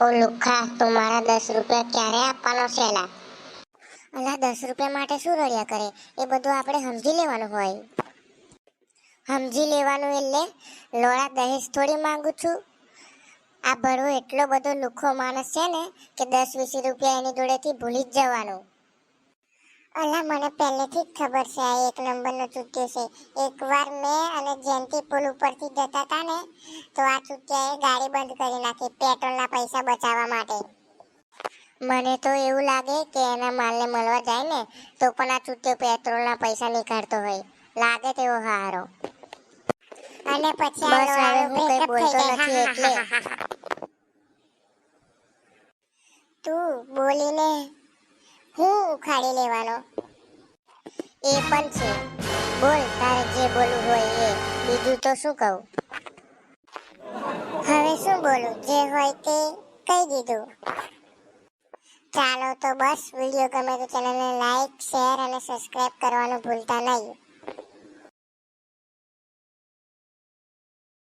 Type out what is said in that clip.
ઓ લુખા, તું મારા દસ રૂપિયા ક્યારે આપવાનો છે એલા અલા દસ રૂપિયા માટે શું રડ્યા કરે? એ બધું આપણે સમજી લેવાનું હોય. સમજી લેવાનું એટલે લોળા દહેજ થોડી માંગુ છું. આ ભરવો એટલો બધો લુખો માણસ છે ને કે દસ વીસ રૂપિયા એની જોડેથી ભૂલી જ જવાનું. અલા મને પહેલેથી જ ખબર છે આ એક નંબરનો ચૂંટ્યો છે. એકવાર મેં અને જયંતિ પુલ ઉપરથી જતા હતા ને તો આ ચૂંટ્યાએ ગાડી બંધ કરી નાખી પેટ્રોલના પૈસા બચાવવા માટે. મને તો એવું લાગે કે એના માલને મળવા જાય ને તો પણ આ ચૂંટ્યો પેટ્રોલના પૈસા નીકાળતો હોય. લાગે તેવો હારો. અને પછી બસ હવે હું કઈ બોલતો નથી એટલે. તું બોલીને હું ઉખાડી લેવાનો. એ પણ છે. બોલ, તારે જે બોલવું હોય એ. બીજું તો શું કહું? હવે શું બોલું? જે હોય તે કહી દીધું. ચાલો તો બસ, વીડિયો ગમે તો ચેનલને લાઈક શેર અને સબસ્ક્રાઈબ કરવાનું ભૂલતા નહીં.